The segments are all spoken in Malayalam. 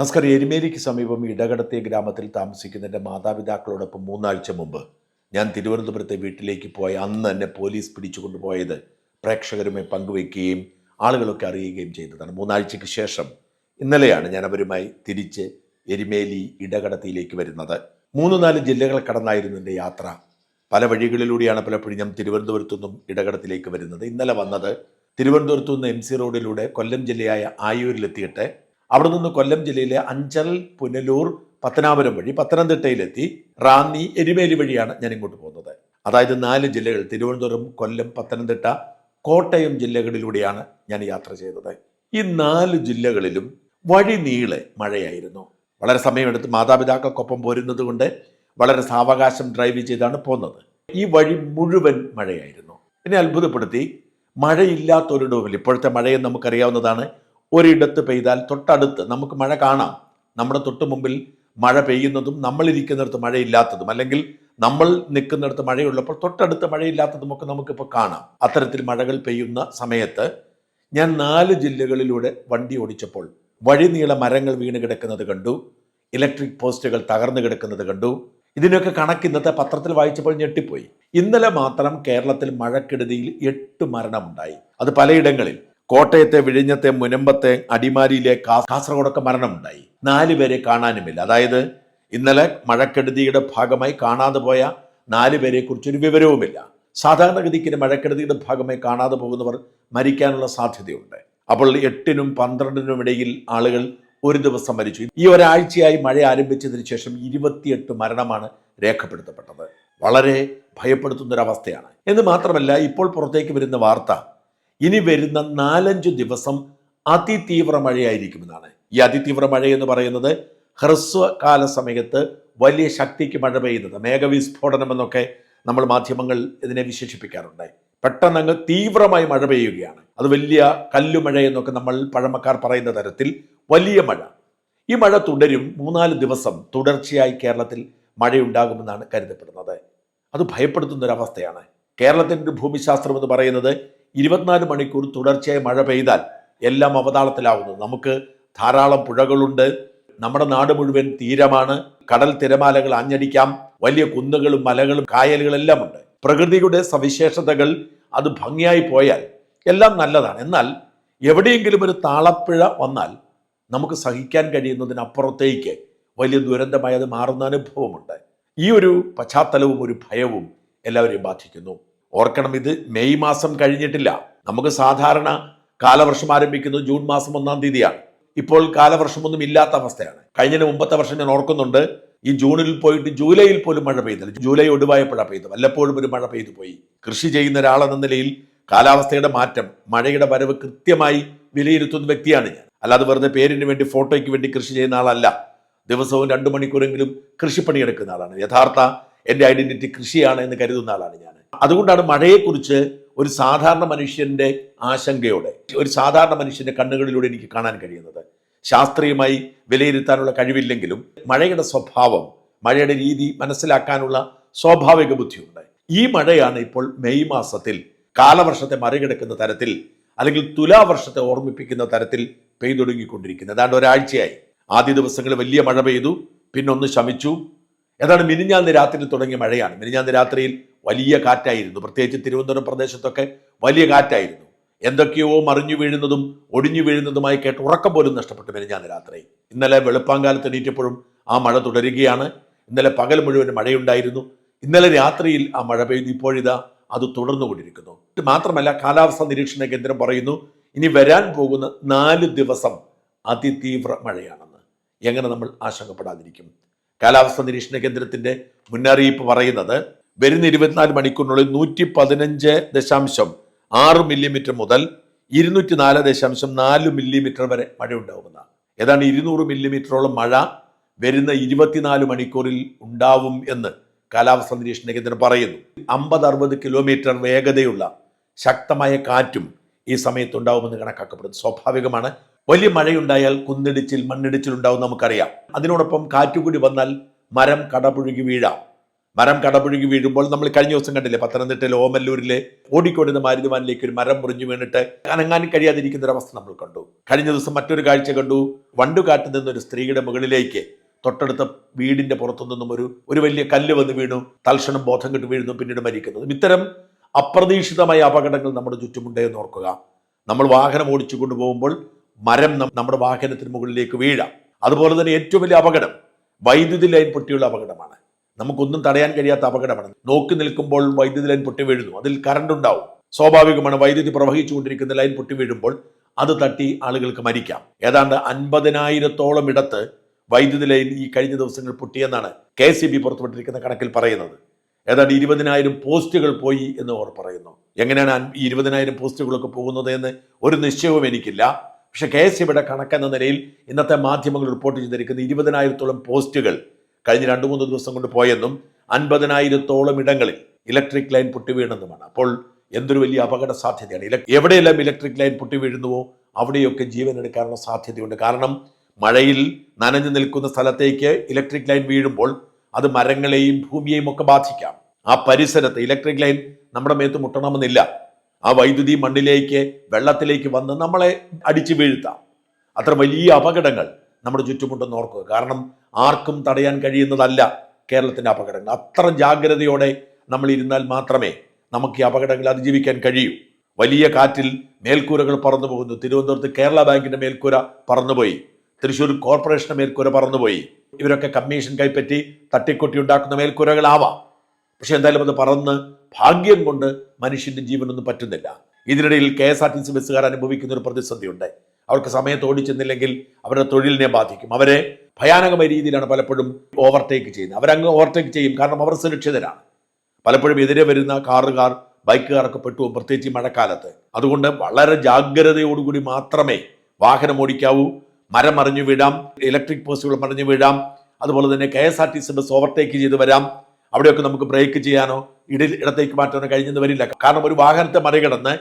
നമസ്കാരം എരുമേലിക്ക് സമീപം ഇടകടത്തെ ഗ്രാമത്തിൽ താമസിക്കുന്ന എന്റെ മാതാപിതാക്കളോടൊപ്പം മൂന്നാഴ്ച മുമ്പ് ഞാൻ തിരുവനന്തപുരത്തെ വീട്ടിലേക്ക് പോയ അന്ന് എന്നെ പോലീസ് പിടിച്ചുകൊണ്ടുപോയത് പ്രേക്ഷകരുമായി പങ്കുവയ്ക്കുകയും ആളുകളൊക്കെ അറിയുകയും ചെയ്തതാണ്. മൂന്നാഴ്ചയ്ക്ക് ശേഷം ഇന്നലെയാണ് ഞാൻ അവരുമായി തിരിച്ച് എരുമേലി ഇടകടത്തിയിലേക്ക് വരുന്നത്. മൂന്ന് നാല് ജില്ലകൾ കടന്നായിരുന്നു എന്റെ യാത്ര. പല വഴികളിലൂടെയാണ് പലപ്പോഴും ഞാൻ തിരുവനന്തപുരത്തു നിന്നും ഇടകടത്തിലേക്ക് വരുന്നത്. ഇന്നലെ വന്നത് തിരുവനന്തപുരത്തു നിന്ന് എം സി റോഡിലൂടെ കൊല്ലം ജില്ലയായ ആയൂരിലെത്തിയിട്ട് അവിടെ നിന്ന് കൊല്ലം ജില്ലയിലെ അഞ്ചൽ പുനലൂർ പത്തനാപുരം വഴി പത്തനംതിട്ടയിലെത്തി റാന്നി എരുമേലി വഴിയാണ് ഞാൻ ഇങ്ങോട്ട് പോകുന്നത്. അതായത് നാല് ജില്ലകൾ തിരുവനന്തപുരം കൊല്ലം പത്തനംതിട്ട കോട്ടയം ജില്ലകളിലൂടെയാണ് ഞാൻ യാത്ര ചെയ്തത്. ഈ നാല് ജില്ലകളിലും വഴി നീളെ മഴയായിരുന്നു. വളരെ സമയമെടുത്ത് മാതാപിതാക്കൾക്കൊപ്പം പോരുന്നത് കൊണ്ട് വളരെ സാവകാശം ഡ്രൈവ് ചെയ്താണ് പോകുന്നത് ഈ വഴി മുഴുവൻ മഴയായിരുന്നു. എന്നെ അത്ഭുതപ്പെടുത്തി. മഴയില്ലാത്തൊരിടവുമില്ല ഇപ്പോഴത്തെ മഴയെ നമുക്കറിയാവുന്നതാണ്. ഒരിടത്ത് പെയ്താൽ തൊട്ടടുത്ത് നമുക്ക് മഴ കാണാം. നമ്മുടെ തൊട്ട് മുമ്പിൽ മഴ പെയ്യുന്നതും നമ്മളിരിക്കുന്നിടത്ത് മഴയില്ലാത്തതും അല്ലെങ്കിൽ നമ്മൾ നിൽക്കുന്നിടത്ത് മഴയുള്ളപ്പോൾ തൊട്ടടുത്ത് മഴയില്ലാത്തതുമൊക്കെ നമുക്കിപ്പോൾ കാണാം. അത്തരത്തിൽ മഴകൾ പെയ്യുന്ന സമയത്ത് ഞാൻ നാല് ജില്ലകളിലൂടെ വണ്ടി ഓടിച്ചപ്പോൾ വഴിനീള മരങ്ങൾ വീണ് കിടക്കുന്നത് കണ്ടു. ഇലക്ട്രിക് പോസ്റ്റുകൾ തകർന്നു കിടക്കുന്നത് കണ്ടു. ഇതിനൊക്കെ കണക്ക് ഇന്നത്തെ പത്രത്തിൽ വായിച്ചപ്പോൾ ഞെട്ടിപ്പോയി. ഇന്നലെ മാത്രം കേരളത്തിൽ മഴക്കെടുതിയിൽ എട്ട് മരണമുണ്ടായി. അത് പലയിടങ്ങളിൽ കോട്ടയത്തെ വിഴിഞ്ഞത്തെ മുനമ്പത്തെ അടിമാരിയിലെ കാസർഗോഡൊക്കെ മരണമുണ്ടായി. നാല് പേരെ കാണാനുമില്ല. അതായത് ഇന്നലെ മഴക്കെടുതിയുടെ ഭാഗമായി കാണാതെ പോയ നാല് പേരെ കുറിച്ചൊരു വിവരവുമില്ല. സാധാരണഗതിക്ക് മഴക്കെടുതിയുടെ ഭാഗമായി കാണാതെ പോകുന്നവർ മരിക്കാനുള്ള സാധ്യതയുണ്ട്. അപ്പോൾ എട്ടിനും പന്ത്രണ്ടിനും ഇടയിൽ ആളുകൾ ഒരു ദിവസം മരിച്ചു. ഈ ഒരാഴ്ചയായി മഴ ആരംഭിച്ചതിന് ശേഷം ഇരുപത്തിയെട്ട് മരണമാണ് രേഖപ്പെടുത്തപ്പെട്ടത്. വളരെ ഭയപ്പെടുത്തുന്ന ഒരു അവസ്ഥയാണ് എന്ന് മാത്രമല്ല ഇപ്പോൾ പുറത്തേക്ക് വരുന്ന വാർത്ത ഇനി വരുന്ന നാലഞ്ച് ദിവസം അതിതീവ്ര മഴയായിരിക്കുമെന്നാണ്. ഈ അതിതീവ്ര മഴ എന്ന് പറയുന്നത് ഹ്രസ്വകാല സമയത്ത് വലിയ ശക്തിക്ക് മഴ പെയ്യുന്നത്. മേഘവിസ്ഫോടനം എന്നൊക്കെ നമ്മൾ മാധ്യമങ്ങൾ ഇതിനെ വിശേഷിപ്പിക്കാറുണ്ട്. പെട്ടെന്ന് അങ്ങ് തീവ്രമായി മഴ പെയ്യുകയാണ്. അത് വലിയ കല്ലുമഴ എന്നൊക്കെ നമ്മൾ പഴമക്കാർ പറയുന്ന തരത്തിൽ വലിയ മഴ. ഈ മഴ തുടരും മൂന്നാൽ ദിവസം തുടർച്ചയായി കേരളത്തിൽ മഴയുണ്ടാകുമെന്നാണ് കരുതപ്പെടുന്നത്. അത് ഭയപ്പെടുത്തുന്ന ഒരു അവസ്ഥയാണ് കേരളത്തിന്റെ ഭൂമിശാസ്ത്രം എന്ന് പറയുന്നത് ഇരുപത്തിനാല് മണിക്കൂർ തുടർച്ചയായി മഴ പെയ്താൽ എല്ലാം അവതാളത്തിലാവുന്നു. നമുക്ക് ധാരാളം പുഴകളുണ്ട്. നമ്മുടെ നാട് മുഴുവൻ തീരമാണ്. കടൽ തിരമാലകൾ ആഞ്ഞടിക്കാം. വലിയ കുന്നുകളും മലകളും കായലുകളെല്ലാം ഉണ്ട് പ്രകൃതിയുടെ സവിശേഷതകൾ അത് ഭംഗിയായി പോയാൽ എല്ലാം നല്ലതാണ്. എന്നാൽ എവിടെയെങ്കിലും ഒരു താളപ്പിഴ വന്നാൽ നമുക്ക് സഹിക്കാൻ കഴിയുന്നതിനപ്പുറത്തേക്ക് വലിയ ദുരന്തമായി അത് മാറുന്ന അനുഭവമുണ്ട്. ഈ ഒരു പശ്ചാത്തലവും ഒരു ഭയവും എല്ലാവരെയും ബാധിക്കുന്നു. ഓർക്കണം ഇത് മെയ് മാസം കഴിഞ്ഞിട്ടില്ല. നമുക്ക് സാധാരണ കാലവർഷം ആരംഭിക്കുന്നത് ജൂൺ മാസം ഒന്നാം തീയതിയാണ്. ഇപ്പോൾ കാലവർഷമൊന്നും ഇല്ലാത്ത അവസ്ഥയാണ്. കഴിഞ്ഞ മുമ്പത്തെ വർഷം ഞാൻ ഓർക്കുന്നുണ്ട് ഈ ജൂണിൽ പോയിട്ട് ജൂലൈയിൽ പോലും മഴ പെയ്തില്ല. ജൂലൈ ഒടുവായപ്പോഴാണ് പെയ്തു വല്ലപ്പോഴും ഒരു മഴ പെയ്തു പോയി. കൃഷി ചെയ്യുന്ന ഒരാളെന്ന നിലയിൽ കാലാവസ്ഥയുടെ മാറ്റം മഴയുടെ വരവ് കൃത്യമായി വിലയിരുത്തുന്ന വ്യക്തിയാണ് ഞാൻ. അല്ലാതെ വെറുതെ പേരിന് വേണ്ടി ഫോട്ടോയ്ക്ക് വേണ്ടി കൃഷി ചെയ്യുന്ന ആളല്ല. ദിവസവും രണ്ടു മണിക്കൂറെങ്കിലും കൃഷിപ്പണിയെടുക്കുന്ന ആളാണ്. യഥാർത്ഥ എന്റെ ഐഡന്റിറ്റി കൃഷിയാണ് എന്ന് കരുതുന്ന ആളാണ് ഞാൻ. അതുകൊണ്ടാണ് മഴയെക്കുറിച്ച് ഒരു സാധാരണ മനുഷ്യന്റെ ആശങ്കയോടെ ഒരു സാധാരണ മനുഷ്യന്റെ കണ്ണുകളിലൂടെ എനിക്ക് കാണാൻ കഴിയുന്നത്. ശാസ്ത്രീയമായി വിലയിരുത്താനുള്ള കഴിവില്ലെങ്കിലും മഴയുടെ സ്വഭാവം മഴയുടെ രീതി മനസ്സിലാക്കാനുള്ള സ്വാഭാവിക ബുദ്ധിയുണ്ട്. ഈ മഴയാണ് ഇപ്പോൾ മെയ് മാസത്തിൽ കാലവർഷത്തെ മറികടക്കുന്ന തരത്തിൽ അല്ലെങ്കിൽ തുലാവർഷത്തെ ഓർമ്മിപ്പിക്കുന്ന തരത്തിൽ പെയ്തൊടുങ്ങിക്കൊണ്ടിരിക്കുന്നത് ഏതാണ്ട് ഒരാഴ്ചയായി. ആദ്യ ദിവസങ്ങളിൽ വലിയ മഴ പെയ്തു പിന്നൊന്ന് ശമിച്ചു. ഏതാണ്ട് മിനിഞ്ഞാന്ന് രാത്രി തുടങ്ങിയ മഴയാണ്. മിനിഞ്ഞാന്ന് രാത്രിയിൽ വലിയ കാറ്റായിരുന്നു. പ്രത്യേകിച്ച് തിരുവനന്തപുരം പ്രദേശത്തൊക്കെ വലിയ കാറ്റായിരുന്നു. എന്തൊക്കെയോ മറിഞ്ഞു വീഴുന്നതും ഒടിഞ്ഞു വീഴുന്നതുമായി കേട്ട് ഉറക്കം പോലും നഷ്ടപ്പെട്ടു മിനിഞ്ഞാന്ന് രാത്രി. ഇന്നലെ വെളുപ്പാങ്കാലത്ത് എണീറ്റപ്പോഴും ആ മഴ തുടരുകയാണ്. ഇന്നലെ പകൽ മുഴുവൻ മഴയുണ്ടായിരുന്നു. ഇന്നലെ രാത്രിയിൽ ആ മഴ പെയ്തു ഇപ്പോഴിതാ അത് തുടർന്നുകൊണ്ടിരിക്കുന്നു. മാത്രമല്ല കാലാവസ്ഥാ നിരീക്ഷണ കേന്ദ്രം പറയുന്നു ഇനി വരാൻ പോകുന്ന നാല് ദിവസം അതിതീവ്ര മഴയാണെന്ന്. എങ്ങനെ നമ്മൾ ആശങ്കപ്പെടാതിരിക്കും? കാലാവസ്ഥാ നിരീക്ഷണ കേന്ദ്രത്തിന്റെ മുന്നറിയിപ്പ് പറയുന്നത് വരുന്ന ഇരുപത്തിനാല് മണിക്കൂറിനുള്ളിൽ നൂറ്റി പതിനഞ്ച് ദശാംശം ആറ് മില്ലിമീറ്റർ മുതൽ ഇരുന്നൂറ്റി നാല് ദശാംശം നാല് മില്ലിമീറ്റർ വരെ മഴ ഉണ്ടാവുന്ന ഏതാണ്ട് ഇരുന്നൂറ് മില്ലിമീറ്ററോളം മഴ വരുന്ന ഇരുപത്തിനാല് മണിക്കൂറിൽ ഉണ്ടാവും എന്ന് കാലാവസ്ഥാ നിരീക്ഷണ കേന്ദ്രം പറയുന്നു. അമ്പത് അറുപത് കിലോമീറ്റർ വേഗതയുള്ള ശക്തമായ കാറ്റും ഈ സമയത്ത് ഉണ്ടാവുമെന്ന് കണക്കാക്കപ്പെടുന്നു. സ്വാഭാവികമാണ്. വലിയ മഴയുണ്ടായാൽ കുന്നിടിച്ചിൽ മണ്ണിടിച്ചിൽ ഉണ്ടാവും നമുക്കറിയാം. അതിനോടൊപ്പം കാറ്റുകൂടി വന്നാൽ മരം കടപുഴുകി വീഴാം. മരം കടപുഴുകി വീഴുമ്പോൾ നമ്മൾ കഴിഞ്ഞ ദിവസം കണ്ടില്ലേ പത്തനംതിട്ടയിലെ ഓമല്ലൂരിലെ ഓടിക്കോടുന്ന മാരുതിമാനിലേക്ക് ഒരു മരം മുറിഞ്ഞു വീണിട്ട് അനങ്ങാനും കഴിയാതിരിക്കുന്ന ഒരു അവസ്ഥ നമ്മൾ കണ്ടു. കഴിഞ്ഞ ദിവസം മറ്റൊരു കാഴ്ച കണ്ടു. വണ്ടുകാട്ടിൽ നിന്നൊരു സ്ത്രീയുടെ മുകളിലേക്ക് തൊട്ടടുത്ത വീടിന്റെ പുറത്തു നിന്നും ഒരു ഒരു വലിയ കല്ല് വന്ന് വീണു. തൽക്ഷണം ബോധം കെട്ട് വീഴുന്നു പിന്നീട് മരിക്കുന്നതും ഇത്തരം അപ്രതീക്ഷിതമായ അപകടങ്ങൾ നമ്മുടെ ചുറ്റുമുണ്ടേ എന്ന് ഓർക്കുക. നമ്മൾ വാഹനം ഓടിച്ചു കൊണ്ടുപോകുമ്പോൾ മരം നമ്മുടെ വാഹനത്തിന് മുകളിലേക്ക് വീഴാം. അതുപോലെ തന്നെ ഏറ്റവും വലിയ അപകടം വൈദ്യുതി ലൈൻ പൊട്ടിയുള്ള അപകടമാണ്. നമുക്കൊന്നും തടയാൻ കഴിയാത്ത അപകടമാണ്. നോക്കി നിൽക്കുമ്പോൾ വൈദ്യുതി ലൈൻ പൊട്ടി വീഴുന്നു. അതിൽ കറണ്ട് ഉണ്ടാവും. സ്വാഭാവികമാണ് വൈദ്യുതി പ്രവഹിച്ചുകൊണ്ടിരിക്കുന്ന ലൈൻ പൊട്ടി വീഴുമ്പോൾ അത് തട്ടി ആളുകൾക്ക് മരിക്കാം. ഏതാണ്ട് അൻപതിനായിരത്തോളം ഇടത്ത് വൈദ്യുതി ലൈൻ ഈ കഴിഞ്ഞ ദിവസങ്ങൾ പൊട്ടിയെന്നാണ് കെ സി ബി പുറത്തുവിട്ടിരിക്കുന്ന കണക്കിൽ പറയുന്നത്. ഏതാണ്ട് ഇരുപതിനായിരം പോസ്റ്റുകൾ പോയി എന്ന് അവർ പറയുന്നു. എങ്ങനെയാണ് ഈ ഇരുപതിനായിരം പോസ്റ്റുകളൊക്കെ പോകുന്നത് എന്ന് ഒരു നിശ്ചയവും എനിക്കില്ല. പക്ഷെ കെ എസ് സിയുടെ കണക്കെന്ന നിലയിൽ ഇന്നത്തെ മാധ്യമങ്ങൾ റിപ്പോർട്ട് ചെയ്തിരിക്കുന്ന ഇരുപതിനായിരത്തോളം പോസ്റ്റുകൾ കഴിഞ്ഞ രണ്ട് മൂന്ന് ദിവസം കൊണ്ട് പോയെന്നും അൻപതിനായിരത്തോളം ഇടങ്ങളിൽ ഇലക്ട്രിക് ലൈൻ പൊട്ടി വീണെന്നുമാണ്. അപ്പോൾ എന്തൊരു വലിയ അപകട സാധ്യതയാണ്. എവിടെയെല്ലാം ഇലക്ട്രിക് ലൈൻ പൊട്ടി വീഴുന്നുവോ അവിടെയൊക്കെ ജീവൻ എടുക്കാനുള്ള സാധ്യതയുണ്ട്. കാരണം മഴയിൽ നനഞ്ഞു നിൽക്കുന്ന സ്ഥലത്തേക്ക് ഇലക്ട്രിക് ലൈൻ വീഴുമ്പോൾ അത് മരങ്ങളെയും ഭൂമിയെയും ഒക്കെ ബാധിക്കാം. ആ പരിസരത്ത് ഇലക്ട്രിക് ലൈൻ നമ്മുടെ മേത്ത് മുട്ടണമെന്നില്ല. ആ വൈദ്യുതി മണ്ണിലേക്ക് വെള്ളത്തിലേക്ക് വന്ന് നമ്മളെ അടിച്ചു വീഴ്ത്താം. അത്ര വലിയ അപകടങ്ങൾ നമ്മുടെ ചുറ്റുമുണ്ടെന്ന് ഓർക്കുക. കാരണം ആർക്കും തടയാൻ കഴിയുന്നതല്ല കേരളത്തിന്റെ അപകടങ്ങൾ. അത്ര ജാഗ്രതയോടെ നമ്മൾ ഇരുന്നാൽ മാത്രമേ നമുക്ക് ഈ അപകടങ്ങൾ അതിജീവിക്കാൻ കഴിയൂ. വലിയ കാറ്റിൽ മേൽക്കൂരകൾ പറന്നു പോകുന്നു തിരുവനന്തപുരത്ത് കേരള ബാങ്കിന്റെ മേൽക്കൂര പറന്നുപോയി. തൃശ്ശൂർ കോർപ്പറേഷന്റെ മേൽക്കൂര പറന്നുപോയി. ഇവരൊക്കെ കമ്മീഷൻ കൈപ്പറ്റി തട്ടിക്കൊട്ടി ഉണ്ടാക്കുന്ന മേൽക്കൂരകളാവാം. പക്ഷെ എന്തായാലും അത് പറന്ന് ഭാഗ്യം കൊണ്ട് മനുഷ്യന്റെ ജീവനൊന്നും പറ്റുന്നില്ല. ഇതിനിടയിൽ K S R T C ബസ്സുകാർ അനുഭവിക്കുന്ന ഒരു പ്രതിസന്ധിയുണ്ട്. അവർക്ക് സമയത്ത് ഓടിച്ചെന്നില്ലെങ്കിൽ അവരുടെ തൊഴിലിനെ ബാധിക്കും. അവരെ ഭയാനകമായ രീതിയിലാണ് പലപ്പോഴും ഓവർടേക്ക് ചെയ്യുന്നത്. അവരങ്ങ് ഓവർടേക്ക് ചെയ്യും. കാരണം അവർ സുരക്ഷിതരാണ്. പലപ്പോഴും എതിരെ വരുന്ന കാറുകാർ ബൈക്കുകാരൊക്കെ പെട്ടു പ്രത്യേകിച്ച് മഴക്കാലത്ത്. അതുകൊണ്ട് വളരെ ജാഗ്രതയോടുകൂടി മാത്രമേ വാഹനം ഓടിക്കാവൂ. മരം മറിഞ്ഞു വീഴാം. ഇലക്ട്രിക് പോസ്റ്റുകൾ മറിഞ്ഞു വീഴാം. അതുപോലെ തന്നെ K S R T C bus overtake ചെയ്ത് വരാം. അവിടെയൊക്കെ നമുക്ക് ബ്രേക്ക് ചെയ്യാനോ ഇടി ഇടത്തേക്ക് മാറ്റാനോ കഴിഞ്ഞെന്ന് വരില്ല. കാരണം ഒരു വാഹനത്തെ മറികടന്ന്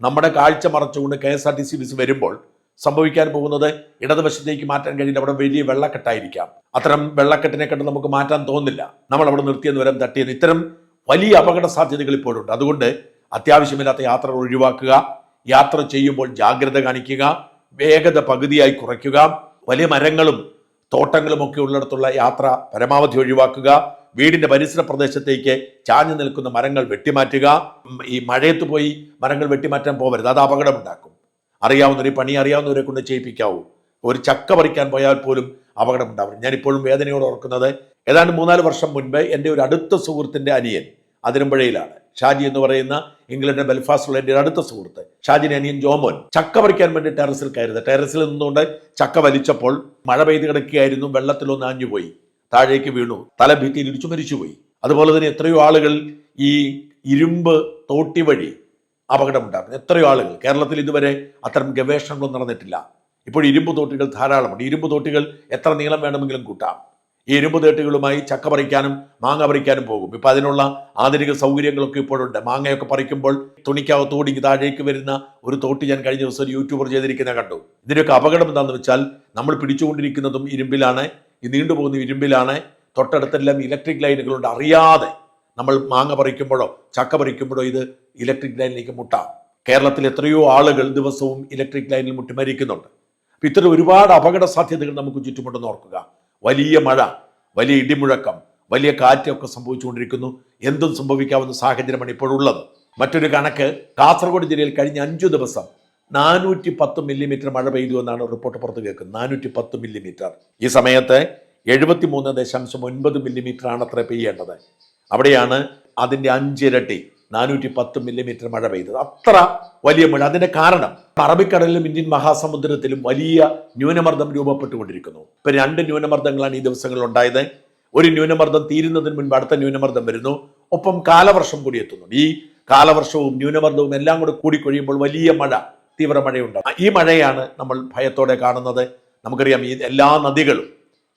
നമ്മുടെ കാഴ്ച മറച്ചുകൊണ്ട് K S R T C bus വരുമ്പോൾ സംഭവിക്കാൻ പോകുന്നത് ഇടതുവശത്തേക്ക് മാറ്റാൻ കഴിയില്ല അവിടെ വലിയ വെള്ളക്കെട്ടായിരിക്കാം. അത്തരം വെള്ളക്കെട്ടിനെ കണ്ട് നമുക്ക് മാറ്റാൻ തോന്നില്ല. നമ്മൾ അവിടെ നിർത്തിയെന്ന് വരാൻ തട്ടിയെന്ന് ഇത്തരം വലിയ അപകട സാധ്യതകൾ ഇപ്പോഴുണ്ട്. അതുകൊണ്ട് അത്യാവശ്യമില്ലാത്ത യാത്ര ഒഴിവാക്കുക യാത്ര ചെയ്യുമ്പോൾ ജാഗ്രത കാണിക്കുക വേഗത പകുതിയായി കുറയ്ക്കുക വലിയ മരങ്ങളും തോട്ടങ്ങളും ഒക്കെ ഉള്ളിടത്തുള്ള യാത്ര പരമാവധി ഒഴിവാക്കുക വീടിന്റെ പരിസര പ്രദേശത്തേക്ക് ചാഞ്ഞു നിൽക്കുന്ന മരങ്ങൾ വെട്ടിമാറ്റുക ഈ മഴയത്ത് പോയി മരങ്ങൾ വെട്ടിമാറ്റാൻ പോകരുത് അത് അപകടമുണ്ടാക്കും. അറിയാവുന്നവർ ഈ പണി അറിയാവുന്നവരെ കൊണ്ട് ചെയ്യിപ്പിക്കാവൂ. ഒരു ചക്ക പറിക്കാൻ പോയാൽ പോലും അപകടമുണ്ടാവും ഞാനിപ്പോഴും വേദനയോട് ഓർക്കുന്നത് ഏതാണ്ട് മൂന്നാൽ വർഷം മുൻപ് എന്റെ ഒരു അടുത്ത സുഹൃത്തിന്റെ അനിയൻ അതിരമ്പുഴയിലാണ്. ഷാജി എന്ന് പറയുന്ന ഇംഗ്ലണ്ടിന്റെ ബെൽഫാസ്റ്റുള്ള എന്റെ അടുത്ത സുഹൃത്ത്. ഷാജിന്റെ അനിയൻ ജോമോൻ ചക്ക പറിക്കാൻ വേണ്ടി ടെറസിൽ കയറുന്നത് ടെറസിൽ നിന്നുകൊണ്ട് ചക്ക വലിച്ചപ്പോൾ മഴ പെയ്ത് കിടക്കുകയായിരുന്നു. വെള്ളത്തിലൊന്ന് ആഞ്ഞുപോയി. താഴേക്ക് വീണു. തല ഭിത്തിയിൽ ഇടിച്ചു മരിച്ചുപോയി. അതുപോലെ തന്നെ എത്രയോ ആളുകൾ ഈ ഇരുമ്പ് തോട്ടി വഴി അപകടമുണ്ടാക്കുന്നു എത്രയോ ആളുകൾ. കേരളത്തിൽ ഇതുവരെ അത്തരം ഗവേഷണങ്ങളൊന്നും നടന്നിട്ടില്ല. ഇപ്പോൾ ഇരുമ്പ് തോട്ടികൾ ധാരാളമുണ്ട്. ഇരുമ്പ് തോട്ടികൾ എത്ര നീളം വേണമെങ്കിലും കൂട്ടാം. ഈ ഇരുമ്പ് തോട്ടികളുമായി ചക്ക പറിക്കാനും മാങ്ങ പറിക്കാനും പോകും. ഇപ്പൊ അതിനുള്ള ആധുനിക സൗകര്യങ്ങളൊക്കെ ഇപ്പോഴുണ്ട്. മാങ്ങയൊക്കെ പറിക്കുമ്പോൾ തുണിക്കകത്ത് ഓടിങ്ങി താഴേക്ക് വരുന്ന ഒരു തോട്ടി ഞാൻ കഴിഞ്ഞ ദിവസം ഒരു യൂട്യൂബർ ചെയ്തിരിക്കുന്ന കണ്ടു. ഇതിന്റെയൊക്കെ അപകടം എന്താണെന്ന് വെച്ചാൽ നമ്മൾ പിടിച്ചുകൊണ്ടിരിക്കുന്നതും ഇരുമ്പിലാണ്. ഈ നീണ്ടുപോകുന്ന ഇരുമ്പിലാണ്. തൊട്ടടുത്തെല്ലാം ഇലക്ട്രിക് ലൈനുകളുണ്ട്. അറിയാതെ നമ്മൾ മാങ്ങ പറിക്കുമ്പോഴോ ചക്ക പറിക്കുമ്പോഴോ ഇത് ഇലക്ട്രിക് ലൈനിലേക്ക് മുട്ടാം. കേരളത്തിൽ എത്രയോ ആളുകൾ ദിവസവും ഇലക്ട്രിക് ലൈനിൽ മുട്ടി മരിക്കുന്നുണ്ട്. അപ്പം ഇത്തരം ഒരുപാട് അപകട സാധ്യതകൾ നമുക്ക് ചുറ്റുമുണ്ടെന്ന് ഓർക്കുക. വലിയ മഴ വലിയ ഇടിമുഴക്കം വലിയ കാറ്റൊക്കെ സംഭവിച്ചുകൊണ്ടിരിക്കുന്നു. എന്തും സംഭവിക്കാവുന്ന സാഹചര്യമാണ് ഇപ്പോഴുള്ളത്. മറ്റൊരു കണക്ക് കാസർഗോഡ് ജില്ലയിൽ കഴിഞ്ഞ അഞ്ചു ദിവസം നാനൂറ്റി പത്ത് മില്ലിമീറ്റർ മഴ പെയ്തു എന്നാണ് റിപ്പോർട്ട് പുറത്ത് കേൾക്കുന്നത്. നാനൂറ്റി പത്ത് മില്ലിമീറ്റർ ഈ സമയത്ത് എഴുപത്തി മൂന്ന് ദശാംശം ഒൻപത് മില്ലിമീറ്റർ ആണ് അത്ര പെയ്യേണ്ടത്. അവിടെയാണ് അതിന്റെ അഞ്ചിരട്ടി നാനൂറ്റി പത്ത് മില്ലിമീറ്റർ മഴ പെയ്തത്. അത്ര വലിയ മഴ. അതിന്റെ കാരണം അറബിക്കടലിലും ഇന്ത്യൻ മഹാസമുദ്രത്തിലും വലിയ ന്യൂനമർദ്ദം രൂപപ്പെട്ടുകൊണ്ടിരിക്കുന്നു. ഇപ്പൊ രണ്ട് ന്യൂനമർദ്ദങ്ങളാണ് ഈ ദിവസങ്ങളിൽ ഉണ്ടായത്. ഒരു ന്യൂനമർദ്ദം തീരുന്നതിന് മുൻപ് അടുത്ത ന്യൂനമർദ്ദം വരുന്നു. ഒപ്പം കാലവർഷം കൂടി എത്തുന്നുണ്ട്. ഈ കാലവർഷവും ന്യൂനമർദ്ദവും എല്ലാം കൂടെ കൂടിക്കൊഴിയുമ്പോൾ വലിയ മഴ തീവ്ര മഴയുണ്ടാകും. ഈ മഴയാണ് നമ്മൾ ഭയത്തോടെ കാണുന്നത്. നമുക്കറിയാം ഈ എല്ലാ നദികളും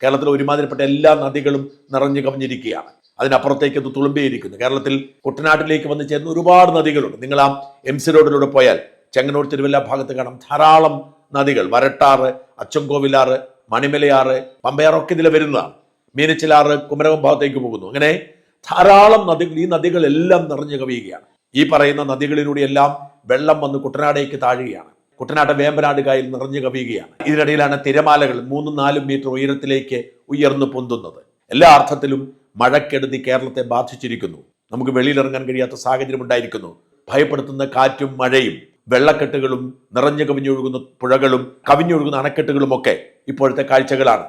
കേരളത്തിലെ ഒരുമാതിരിപ്പെട്ട എല്ലാ നദികളും നിറഞ്ഞു കവിഞ്ഞിരിക്കുകയാണ്. അതിനപ്പുറത്തേക്ക് അത് തുളുമ്പിയിരിക്കുന്നു. കേരളത്തിൽ കുട്ടനാട്ടിലേക്ക് വന്ന് ചേർന്ന ഒരുപാട് നദികളുണ്ട്. നിങ്ങൾ ആ എം സി റോഡിലൂടെ പോയാൽ ചെങ്ങന്നൂർ തിരുവല്ല ഭാഗത്ത് കാണാം ധാരാളം നദികൾ. വരട്ടാറ് അച്ചൻകോവിലാറ് മണിമലയാറ് പമ്പയാറൊക്കെ ഇതിൽ വരുന്നതാണ്. മീനച്ചിലാറ് കുമരകം ഭാഗത്തേക്ക് പോകുന്നു. അങ്ങനെ ധാരാളം നദികൾ ഈ നദികളെല്ലാം നിറഞ്ഞു കവിയുകയാണ്. ഈ പറയുന്ന നദികളിലൂടെയെല്ലാം വെള്ളം വന്ന് കുട്ടനാടേക്ക് താഴുകയാണ്. കുട്ടനാട് വേമ്പനാട് കായൽ നിറഞ്ഞു കവിയുകയാണ്. ഇതിനിടയിലാണ് തിരമാലകൾ മൂന്നും നാലും മീറ്റർ ഉയരത്തിലേക്ക് ഉയർന്നു പൊന്തുന്നത്. എല്ലാ അർത്ഥത്തിലും മഴക്കെടുതി കേരളത്തെ ബാധിച്ചിരിക്കുന്നു. നമുക്ക് വെളിയിലിറങ്ങാൻ കഴിയാത്ത സാഹചര്യം ഉണ്ടായിരിക്കുന്നു. ഭയപ്പെടുത്തുന്ന കാറ്റും മഴയും വെള്ളക്കെട്ടുകളും നിറഞ്ഞു കവിഞ്ഞൊഴുകുന്ന പുഴകളും കവിഞ്ഞൊഴുകുന്ന അണക്കെട്ടുകളും ഒക്കെ ഇപ്പോഴത്തെ കാഴ്ചകളാണ്.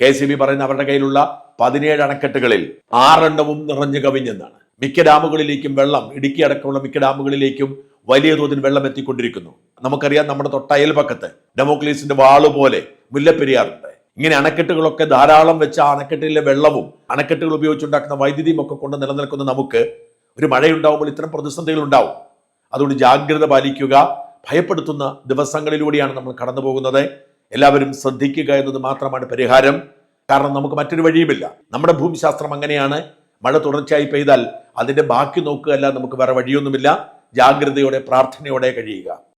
കെ സി ബി പറയുന്ന അവരുടെ കയ്യിലുള്ള പതിനേഴ് അണക്കെട്ടുകളിൽ ആറെണ്ണവും നിറഞ്ഞു കവിഞ്ഞെന്നാണ്. മിക്ക ഡാമുകളിലേക്കും വെള്ളം ഇടുക്കി അടക്കമുള്ള മിക്ക ഡാമുകളിലേക്കും വലിയ തോതിൽ വെള്ളം എത്തിക്കൊണ്ടിരിക്കുന്നു. നമുക്കറിയാം നമ്മുടെ തൊട്ടയൽ പക്കത്ത് ഡെമോക്ലീസിന്റെ വാൾ പോലെ മുല്ലപ്പെരിയാറുണ്ട്. ഇങ്ങനെ അണക്കെട്ടുകളൊക്കെ ധാരാളം വെച്ച ആ അണക്കെട്ടിലെ വെള്ളവും അണക്കെട്ടുകൾ ഉപയോഗിച്ചുണ്ടാക്കുന്ന വൈദ്യുതിയും ഒക്കെ കൊണ്ട് നിലനിൽക്കുന്ന നമുക്ക് ഒരു മഴയുണ്ടാവുമ്പോൾ ഇത്തരം പ്രതിസന്ധികൾ ഉണ്ടാവും. അതുകൊണ്ട് ജാഗ്രത പാലിക്കുക. ഭയപ്പെടുത്തുന്ന ദിവസങ്ങളിലൂടെയാണ് നമ്മൾ കടന്നു പോകുന്നത്. എല്ലാവരും ശ്രദ്ധിക്കുക എന്നത് മാത്രമാണ് പരിഹാരം. കാരണം നമുക്ക് മറ്റൊരു വഴിയുമില്ല. നമ്മുടെ ഭൂമിശാസ്ത്രം അങ്ങനെയാണ്. മഴ തുടർച്ചയായി പെയ്താൽ അതിന്റെ ബാക്കി നോക്കുക നോക്കുകയല്ല നമുക്ക് വേറെ വഴിയൊന്നുമില്ല. ജാഗ്രതയോടെ പ്രാർത്ഥനയോടെ കഴിയുക.